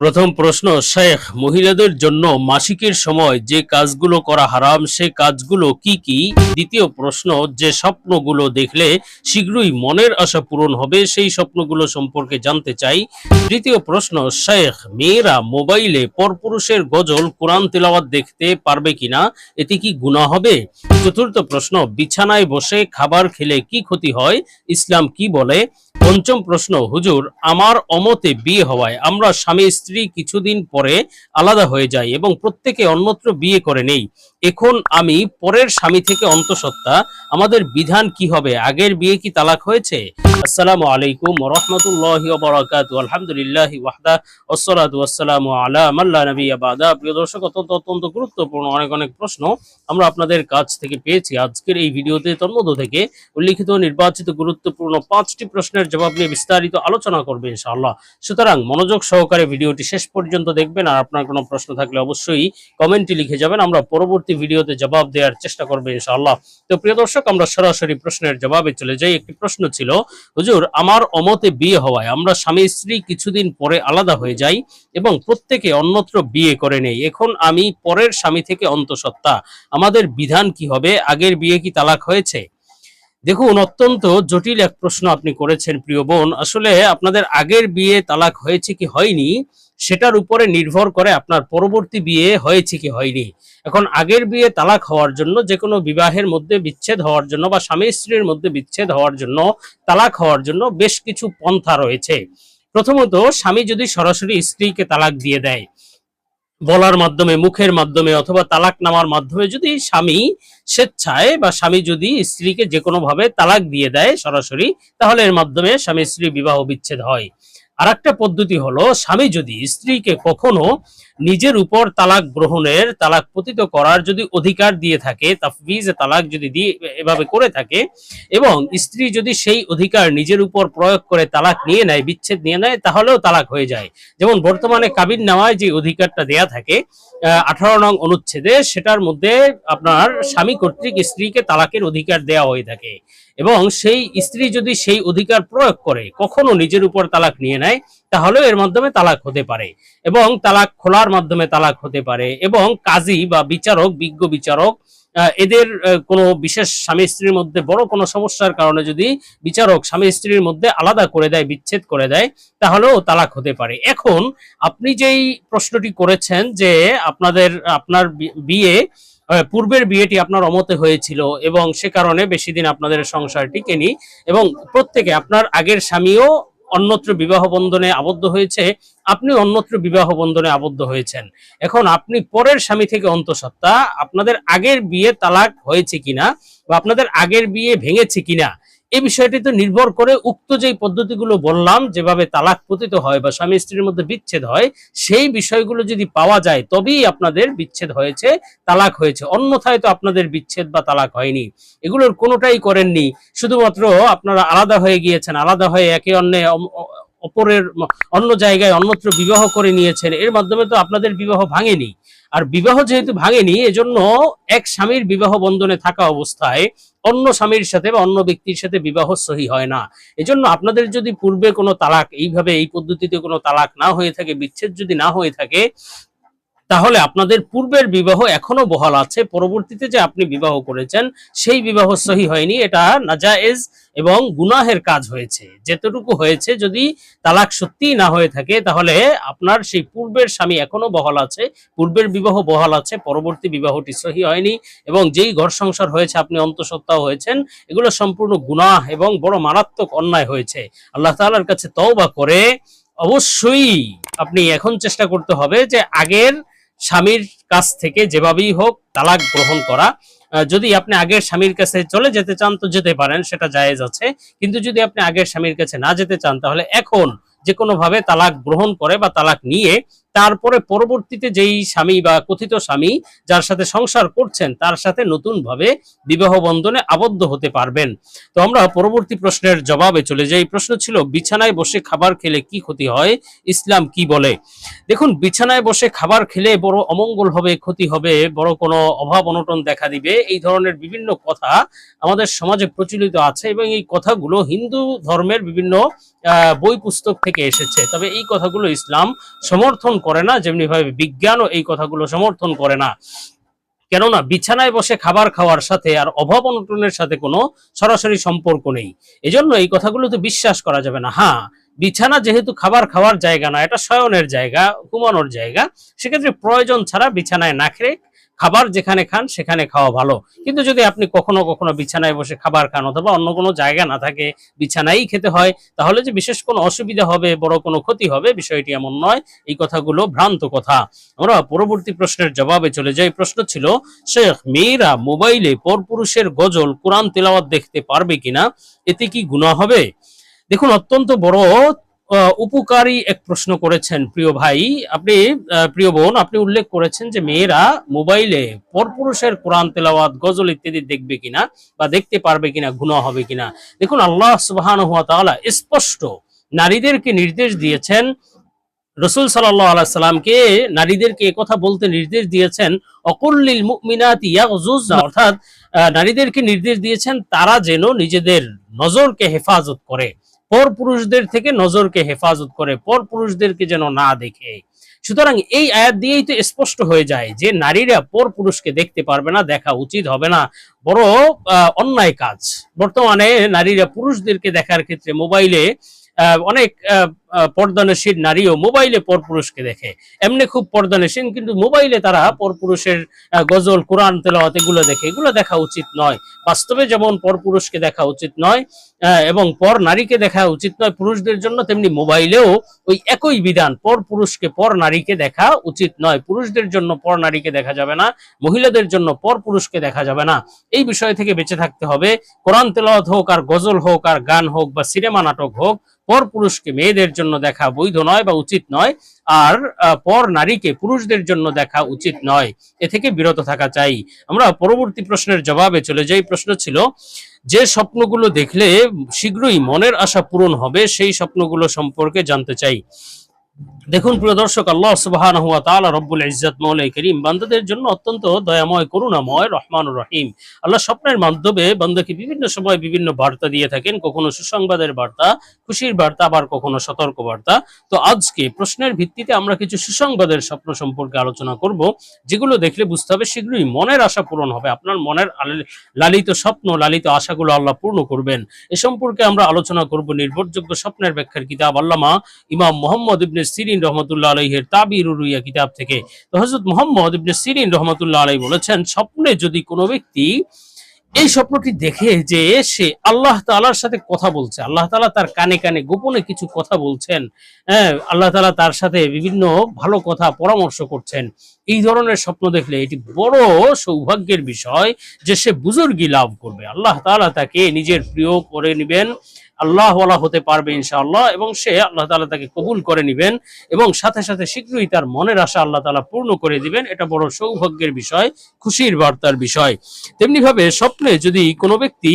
প্রথম প্রশ্ন, শেখ, মহিলাদের জন্য মাসিকের সময় যে কাজগুলো করা হারাম, সে কাজগুলো কি কি? দ্বিতীয় প্রশ্ন, যে স্বপ্নগুলো দেখলে শীঘ্রই মনের আশা পূরণ হবে, সেই স্বপ্নগুলো সম্পর্কে জানতে চাই। তৃতীয় প্রশ্ন, শেখ, মেয়েরা মোবাইলে পরপুরুষের গজল, কোরআন তেলাওয়াত দেখতে পারবে কিনা? এতে কি গুনাহ হবে? চতুর্থ প্রশ্ন, বিছানায় বসে খাবার খেলে কি ক্ষতি হয়? ইসলাম কি বলে? পঞ্চম প্রশ্ন, হুজুর, আমার অমতে বিয়ে হওয়ায় আমরা স্বামী স্ত্রী কিছুদিন পরে আলাদা হয়ে যাই এবং প্রত্যেকে অন্যত্র বিয়ে করে নেই। এখন আমি পরের স্বামী থেকে অন্তঃসত্ত্বা, আমাদের বিধান কি হবে? আগের বিয়ে কি তালাক হয়েছে? আসসালামু আলাইকুম রহমতুল্লাহি বারাকাতু আলহামদুলিল্লাহি ওয়াহদা ওয়াসসালাতু ওয়াসসালামু আলা মাল্লা নাবিয়্যা বাদা। প্রিয় দর্শক, অত্যন্ত অত্যন্ত গুরুত্বপূর্ণ অনেক অনেক প্রশ্ন আমরা আপনাদের কাছ থেকে পেয়েছি আজকের এই ভিডিওতে। তন্মধ্য থেকে উল্লিখিত নির্বাচিত গুরুত্বপূর্ণ পাঁচটি প্রশ্নের জবাব নিয়ে বিস্তারিত আলোচনা করবে ইনশাআল্লাহ। সুতরাং মনোযোগ সহকারে ভিডিওটি শেষ পর্যন্ত দেখবেন আর আপনার কোনো প্রশ্ন থাকলে অবশ্যই কমেন্টে লিখে যাবেন। আমরা পরবর্তী ভিডিওতে জবাব দেওয়ার চেষ্টা করব ইনশাআল্লাহ। তো প্রিয় দর্শক, আমরা সরাসরি প্রশ্নের জবাবে চলে যাই। একটি প্রশ্ন ছিল হুজুর, আমার অমতে বিয়ে হওয়ায় আমরা স্বামী স্ত্রী কিছুদিন পরে আলাদা হয়ে যাই এবং প্রত্যেকে অন্যত্র বিয়ে করে নেই। এখন আমি পরের স্বামী থেকে অন্তঃসত্ত্বা। আমাদের বিধান কি হবে? আগের বিয়ে কি তালাক হয়েছে? দেখুন, অত্যন্ত জটিল এক প্রশ্ন আপনি করেছেন, প্রিয় বোন। আসলে আপনাদের আগের বিয়ে তালাক হয়েছে কি হয়নি, সেটার উপরে নির্ভর করে আপনার পরবর্তী বিয়ে হয়েছে কি হয়নি। এখন আগের বিয়ে তালাক হওয়ার জন্য যে কোনো বিবাহের মধ্যে বিচ্ছেদ হওয়ার জন্য বা স্বামী স্ত্রীর মধ্যে বিচ্ছেদ হওয়ার জন্য তালাক হওয়ার জন্য বেশ কিছু পন্থা রয়েছে। প্রথমত, স্বামী যদি সরাসরি স্ত্রীকে তালাক দিয়ে দেয় বলার মাধ্যমে, মুখের মাধ্যমে অথবা তালাক নামার মাধ্যমে যদি স্বামী স্বেচ্ছায় বা স্বামী যদি স্ত্রীকে যে কোনো ভাবে তালাক দিয়ে দেয় সরাসরি, তাহলে এর মাধ্যমে স্বামী স্ত্রী বিবাহ বিচ্ছেদ হয়। আর একটা পদ্ধতি হলো, স্বামী যদি স্ত্রীকে কখনো নিজের উপর তালাক গ্রহণের, তালাক পতিত করার যদি অধিকার দিয়ে থাকে তাফবিজ তালাক যদি দিয়ে এভাবে করে থাকে, এবং স্ত্রী যদি সেই অধিকার নিজের উপর প্রয়োগ করে তালাক নিয়ে নেয়, বিচ্ছেদ নিয়ে নেয়, তাহলেও তালাক হয়ে যায়। যেমন বর্তমানে কাবিন নেওয়ায় যে অধিকারটা দেয়া থাকে আঠারো নং অনুচ্ছেদে সেটার মধ্যে আপনার স্বামী কর্তৃক স্ত্রীকে তালাকের অধিকার দেয়া হয়ে থাকে। এবং সেই স্ত্রী যদি সেই অধিকার প্রয়োগ করে, কখনো নিজের উপর তালাক নিয়ে নেয় তাহলেও এর মাধ্যমে তালাক হতে পারে এবং তালাক খোলার মাধ্যমে তালাক হতে পারে এবং কাজী বা বিচারক, বিজ্ঞ বিচারক এদের কোনো বিশেষ স্বামী স্ত্রীর মধ্যে বড় কোনো সমস্যার কারণে যদি বিচারক স্বামী স্ত্রীর মধ্যে আলাদা করে দেয়, বিচ্ছেদ করে দেয়, তাহলেও তালাক হতে পারে। এখন আপনি যেই প্রশ্নটি করেছেন যে আপনাদের, আপনার বিয়ে পূর্বের বিয়েটি আপনার অমতে হয়েছিল এবং সে কারণে বেশি দিন আপনাদের সংসার টিকেনি এবং প্রত্যেকে আপনার আগের স্বামীও অন্যত্র বিবাহ বন্ধনে আবদ্ধ হয়েছে আপনি অন্যত্র বিবাহ বন্ধনে আবদ্ধ হয়েছেন। এখন আপনি পরের স্বামী থেকে অন্তঃসত্ত্বা, আপনাদের আগের বিয়ে তালাক হয়েছে কিনা বা আপনাদের আগের বিয়ে ভেঙেছে কিনা এই বিষয়টি তো নির্ভর করে উক্ত যেই পদ্ধতিগুলো বললাম, যেভাবে তালাক পতিত হয় বা স্বামী স্ত্রীর মধ্যে বিচ্ছেদ হয়, সেই বিষয়গুলো যদি পাওয়া যায়, তবেই আপনাদের বিচ্ছেদ হয়েছে, তালাক হয়েছে। অন্যথায় তো আপনাদের বিচ্ছেদ বা তালাক হয়নি। এগুলোর কোনোটাই করেননি। শুধুমাত্র আপনারা আলাদা হয়ে গিয়েছেন, আলাদা হয়ে একে অন্য অপরের অন্য জায়গায় অন্যত্র বিবাহ করে নিয়েছেন, এর মাধ্যমে তো আপনাদের বিবাহ ভাঙেনি। আর বিবাহ যেহেতু ভাঙেনি, এজন্য এক স্বামীর বিবাহ বন্ধনে থাকা অবস্থায় অন্য স্বামীর সাথে বা অন্য ব্যক্তির সাথে বিবাহ সহি হয় না। এজন্য আপনাদের যদি পূর্বে কোনো তালাক, এইভাবে এই পদ্ধতিতে কোনো তালাক না হয়ে থাকে, বিচ্ছেদ যদি না হয়ে থাকে তাহলে আপনাদের পূর্বের বিবাহ এখনও বহাল আছে। পরবর্তীতে যে আপনি বিবাহ করেছেন, সেই বিবাহ সহি হয়নি। এটা নাজায়েজ এবং গুনাহের কাজ হয়েছে। যেতটুকু হয়েছে, যদি তালাক সত্যিই না হয়ে থাকে, তাহলে আপনার সেই পূর্বের স্বামী এখনও বহাল আছে। পূর্বের বিবাহ বহাল আছে, পরবর্তী বিবাহটি সহি হয়নি এবং যেই ঘর সংসার হয়েছে, আপনি অন্তঃসত্ত্বাও হয়েছেন, এগুলো সম্পূর্ণ গুনাহ এবং বড় মারাত্মক অন্যায় হয়েছে। আল্লাহ তাআলার কাছে তওবা করে অবশ্যই আপনি এখন চেষ্টা করতে হবে যে আগের স্বামীর কাছ থেকে যেভাবেই হোক তালাক গ্রহণ করা। যদি আপনি আগের স্বামীর কাছে চলে যেতে চান তো যেতে পারেন, সেটা জায়েজ আছে। কিন্তু যদি আপনি আগের স্বামীর কাছে না যেতে চান, তাহলে এখন যে কোনো ভাবে তালাক গ্রহণ করে বা তালাক নিয়ে তারপরে পরবর্তীতে যেই স্বামী বা কথিত স্বামী যার সাথে সংসার করছেন, তার সাথে নতুন ভাবে বিবাহ বন্ধনে আবদ্ধ হতে পারবেন। তো আমরা পরবর্তী প্রশ্নের জবাবে চলে যাই। প্রশ্ন ছিল, বিছানায় বসে খাবার খেলে কি ক্ষতি হয়? ইসলাম কি বলে? দেখুন, বিছানায় বসে খাবার খেলে বড় অমঙ্গল হবে, ক্ষতি হবে, বড় কোনো অভাব অনটন দেখা দিবে। এই ধরনের বিভিন্ন কথা আমাদের সমাজে প্রচলিত আছে এবং এই কথাগুলো হিন্দু ধর্মের বিভিন্ন বই পুস্তক থেকে এসেছে। তবে এই কথাগুলো ইসলাম সমর্থন করে না যেমনি ভাবে বিজ্ঞানও এই কথাগুলো সমর্থন করে না। কেননা, বিছানায় বসে খাবার খাওয়ার সাথে আর অভাব অনটনের সাথে কোনো সরাসরি সম্পর্ক নেই। এজন্য এই কথাগুলো তো বিশ্বাস করা যাবে না। হ্যাঁ বিছানা যেহেতু খাবার খাওয়ার জায়গা না এটা শয়নের জায়গা, ঘুমানোর জায়গা, সেক্ষেত্রে প্রয়োজন ছাড়া বিছানায় না খেয়ে খাবার যেখানে খান সেখানে খাওয়া ভালো। কিন্তু যদি আপনি কখনো কখনো বিছানায় বসে খাবার খান অথবা অন্য কোনো জায়গা না থাকে বিছানায় খেতে হয়, তাহলে যে বিশেষ কোনো অসুবিধা হবে, বড় কোনো ক্ষতি হবে, বিষয়টি এমন নয়। এই কথাগুলো ভ্রান্ত কথা। আমরা পরবর্তী প্রশ্নের জবাবে চলে যাই। প্রশ্ন ছিল, শেখ, মেয়েরা মোবাইলে পরপুরুষের গজল, কোরআন তেলাওয়াত দেখতে পারবে কিনা? এতে কি গুনাহ হবে? দেখুন, অত্যন্ত বড় উপকারী এক প্রশ্ন করেছেন প্রিয় ভাই। আপনি প্রিয় বোন, আপনি উল্লেখ করেছেন যে মেয়েরা মোবাইলে পরপুরুষের কোরআন, তেলাওয়াত, গজল ইত্যাদি দেখবে কিনা বা দেখতে পারবে কিনা, গুনাহ হবে কিনা। দেখুন, আল্লাহ সুবহানাহু ওয়া তাআলা স্পষ্ট নারীদেরকে নির্দেশ দিয়েছেন, রসুল সাল্লাহ আলাইসাল্লামকে নারীদেরকে কথা বলতে নির্দেশ দিয়েছেন অকুল্লিল মুমিনাতি ইয়াগজুজনা, অর্থাৎ নারীদেরকে নির্দেশ দিয়েছেন তারা যেন নিজেদের নজরকে হেফাজত করে। পর পুরুষদের থেকে নজরকে হেফাজত করে পর পুরুষদেরকে যেন না দেখে। সুতরাং এই আয়াত দিয়েই তো স্পষ্ট হয়ে যায় যে নারীরা পর পুরুষকে দেখতে পারবে না, দেখা উচিত হবে না। বড় অন্যায় কাজ। বর্তমানে নারীরা পুরুষদেরকে দেখার ক্ষেত্রে মোবাইলে অনেক পর্দানশীল নারীও মোবাইলে পরপুরুষকে দেখে। এমনি খুব পর্দানশীল, কিন্তু মোবাইলে তারা পরপুরুষের গজল, কোরআন, তেলাওয়াত এগুলো দেখে। এগুলো দেখা উচিত নয়। বাস্তবে যেমন পরপুরুষকে দেখা উচিত নয় এবং পর নারীকে দেখা উচিত নয়, পুরুষদের জন্য তেমনি মোবাইলেও ওই একই বিধান পর পুরুষকে পর নারীকে দেখা উচিত নয়। পুরুষদের জন্য পর নারীকে দেখা যাবে না, মহিলাদের জন্য পর পুরুষকে দেখা যাবে না। এই বিষয় থেকে বেঁচে থাকতে হবে। কোরআন তেলাওয়াত হোক আর গজল হোক আর গান হোক বা সিনেমা নাটক হোক, পর পুরুষকে মেয়েদের জন্য দেখা বৈধ নয় বা উচিত নয়, আর পর নারীকে পুরুষদের জন্য দেখা উচিত নয়। এ থেকে বিরত থাকা চাই। আমরা পরবর্তী প্রশ্নের জবাবে চলে যাই। প্রশ্ন ছিল, যে স্বপ্নগুলো দেখলে শীঘ্রই মনের আশা পূরণ হবে, সেই স্বপ্নগুলো সম্পর্কে জানতে চাই। দেখুন, প্রিয় দর্শক, আল্লাহ সুবহানাহু ওয়া তাআলা রব্বুল ইজ্জত মাওলাই করিম, বান্দাদের জন্য অত্যন্ত দয়াময়, করুণাময় রহমানুর রহিম। আল্লাহ স্বপ্নের মাধ্যমে বান্দাকে বিভিন্ন সময় বিভিন্ন বার্তা দিয়ে থাকেন, কখনো সুসংবাদের বার্তা, খুশির বার্তা, আবার কখনো সতর্ক বার্তা। তো আজকে প্রশ্নের ভিত্তিতে আমরা কিছু সুসংবাদের স্বপ্ন সম্পর্কে আলোচনা করব, যেগুলো দেখলে বুঝতে হবে শীঘ্রই মনের আশা পূরণ হবে। আপনার মনের লালিত স্বপ্ন, লালিত আশাগুলো আল্লাহ পূর্ণ করবেন। এ সম্পর্কে আমরা আলোচনা করব নির্ভরযোগ্য স্বপ্নের ব্যাখ্যার কিতাব আল্লামা ইমাম মোহাম্মদ ইবনে সিরিন রহমতুল্লাহ আলাইহের তাবির উরুইয়া কিতাব থেকে। তো হযরত মোহাম্মদ ইবনে সিরিন রহমতুল্লাহ আলাই বলেছেন, স্বপ্নে যদি কোনো ব্যক্তি এই স্বপ্নটি দেখে যে সে আল্লাহ তাআলার সাথে কথা বলছে, আল্লাহ তাআলা তার কানে কানে গোপনে কিছু কথা বলছেন হ্যাঁ আল্লাহ তালা তার সাথে বিভিন্ন ভালো কথা পরামর্শ করছেন, এই ধরনের স্বপ্ন দেখলে এটি বড় সৌভাগ্যের বিষয় যে সে বুজুর্গি লাভ করবে। আল্লাহ তাআলা তাকে নিজের প্রিয় করে নেবেন আল্লাহ ওয়ালা হতে পারবে ইনশাআল্লাহ এবং সে আল্লাহ তালা তাকে কবুল করে নিবেন এবং সাথে সাথে শীঘ্রই তার মনের আশা আল্লাহ তালা পূর্ণ করে দিবেন। এটা বড় সৌভাগ্যের বিষয়, খুশির বার্তার বিষয়। তেমনিভাবে স্বপ্নে যদি কোনো ব্যক্তি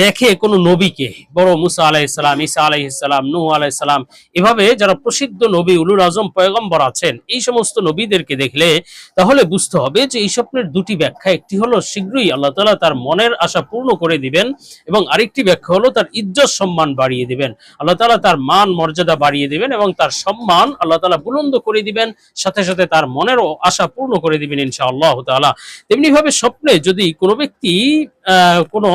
দেখে কোনো নবীকে, বড় মুসা আলাইসালাম ঈসা আলাইসালাম নূহ আলাইসালাম এভাবে যারা প্রসিদ্ধ নবী উলুল আজম পয়গম্বর আছেন, এই সমস্ত নবীদেরকে দেখলে তাহলে বুঝতে হবে যে এই স্বপ্নের দুটি ব্যাখ্যা, একটি হলো শীঘ্রই আল্লাহ তালা তার মনের আশা পূর্ণ করে দিবেন এবং আরেকটি ব্যাখ্যা হলো তার ইজ্জত সম্মান বাড়িয়ে দিবেন। আল্লাহ তাআলা তার মান মর্যাদা বাড়িয়ে দিবেন এবং তার সম্মান আল্লাহ তাআলা বুলন্দ করে দিবেন, সাথে সাথে তার মনেরও আশা পূর্ণ করে দিবেন ইনশাআল্লাহ তাআলা। তেমনি ভাবে স্বপ্নে যদি কোনো ব্যক্তি কোনো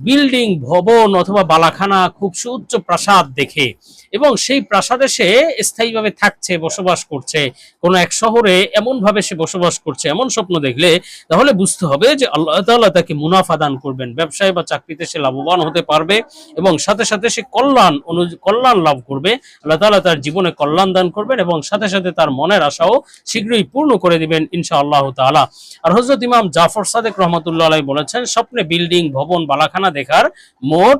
বিল্ডিং, ভবন অথবা বালাখানা খুব সুউচ্চ প্রাসাদ দেখে এবং সেই প্রাসাদে সে স্থায়ীভাবে থাকছে, বসবাস করছে। কোনো এক শহরে এমন ভাবে সে বসবাস করছে, এমন স্বপ্ন দেখলে তাহলে বুঝতে হবে যে আল্লাহ তাআলা তাকে মুনাফা দান করবেন। ব্যবসায় বা চাকরিতে সে লাভবান হতে পারবে এবং সাথে সাথে সে কল্যাণ অনু- কল্যাণ লাভ করবে। আল্লাহ তাআলা তার জীবনে কল্যাণ দান করবেন এবং সাথে সাথে তার মনের আশাও শীঘ্রই পূর্ণ করে দিবেন ইনশাআল্লাহ তাআলা। আর হযরত ইমাম জাফর সাদেক রহমতুল্লাহ বলেছেন, স্বপ্নে বিল্ডিং, ভবন, বালাখানা দেখার মোট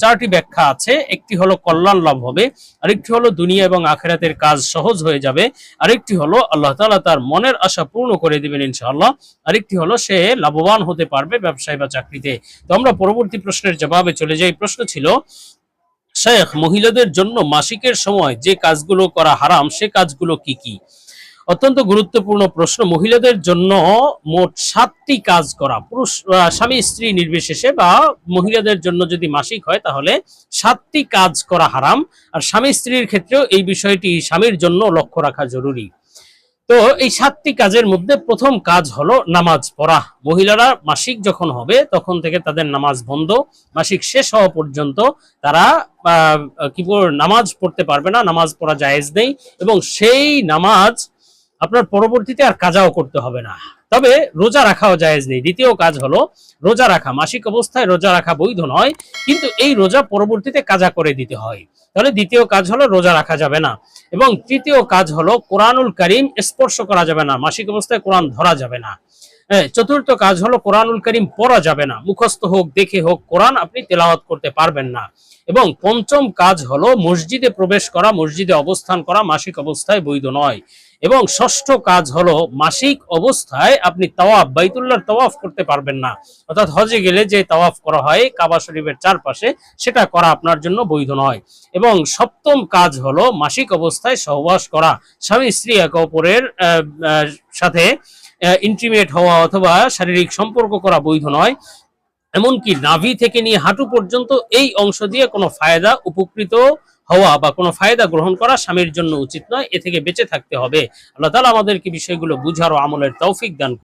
চারটি ব্যাখ্যা আছে। একটি হলো কল্যাণ লাভ হবে, আরেকটি হলো দুনিয়া এবং আখেরাতের কাজ সহজ হয়ে যাবে, আরেকটি হলো আল্লাহ তাআলা তার মনের আশা পূর্ণ করে দিবেন ইনশাআল্লাহ, আরেকটি হলো সে লাভবান হতে পারবে ব্যবসায় বা চাকরিতে। তো আমরা পরবর্তী প্রশ্নের জবাবে চলে যাই। প্রশ্ন ছিল, শেখ, মহিলাদের জন্য মাসিকের সময় যে কাজগুলো করা হারাম, সে কাজগুলো কি কি? অত্যন্ত গুরুত্বপূর্ণ প্রশ্ন। মহিলাদের জন্য মোট সাতটি কাজ করা। পুরুষ স্বামী, স্ত্রী নির্বিশেষে বা মহিলাদের জন্য যদি মাসিক হয়, তাহলে সাতটি কাজ করা হারাম। আর স্বামী, স্ত্রীর ক্ষেত্রেও এই বিষয়টি স্বামীর জন্য লক্ষ্য রাখা জরুরি। তো এই সাতটি কাজের মধ্যে প্রথম কাজ হলো নামাজ পড়া। মহিলারা মাসিক যখন হবে, তখন থেকে তাদের নামাজ বন্ধ। মাসিক শেষ হওয়া পর্যন্ত তারা কি নামাজ পড়তে পারবে না। নামাজ পড়া জায়েজ নেই। এবং সেই নামাজ আপনার পরবর্তীতে আর কাজাও করতে হবে না। তবে রোজা রাখাও জায়েজ নেই। দ্বিতীয় কাজ হলো রোজা রাখা। মাসিক অবস্থায় রোজা রাখা বৈধ নয়, কিন্তু এই রোজা পরবর্তীতে কাজা করে দিতে হয়। তাহলে দ্বিতীয় কাজ হলো রোজা রাখা যাবে না। এবং তৃতীয় কাজ হলো কোরআনুল করিম স্পর্শ করা যাবে না। মাসিক অবস্থায় কোরআন ধরা যাবে না। চতুর্থ কাজ হলো কোরআনুল করিম পড়া যাবে না। মুখস্থ হোক, দেখে হোক, কোরআন আপনি তেলাওয়াত করতে পারবেন না। এবং পঞ্চম কাজ হলো মসজিদে প্রবেশ করা, মসজিদে অবস্থান করা মাসিক অবস্থায় বৈধ নয়। এবং ষষ্ঠ কাজ হলো মাসিক অবস্থায় আপনি তাওয়াফ, বাইতুল্লাহর তাওয়াফ করতে পারবেন না। অর্থাৎ হজে গেলে যে তাওয়াফ করা হয়, কাবা শরীফের চারপাশে, সেটা করা আপনার জন্য বৈধ নয়। এবং সপ্তম কাজ হলো মাসিক অবস্থায় সহবাস করা। স্বামী, স্ত্রী, একে অপরের সাথে ইন্টিমেট হওয়া অথবা শারীরিক সম্পর্ক করা বৈধ নয়। এমনকি নাভি থেকে নিয়ে হাঁটু পর্যন্ত এই অংশ দিয়ে কোনো ফায়দা উপকৃত হওয়া বা কোনো ফায়দা গ্রহণ করা স্বামীর জন্য উচিত নয়, এ থেকে বেঁচে থাকতে হবে। আল্লাহ তালা আমাদেরকে বিষয়গুলো বুঝার ও আমলের তৌফিক দান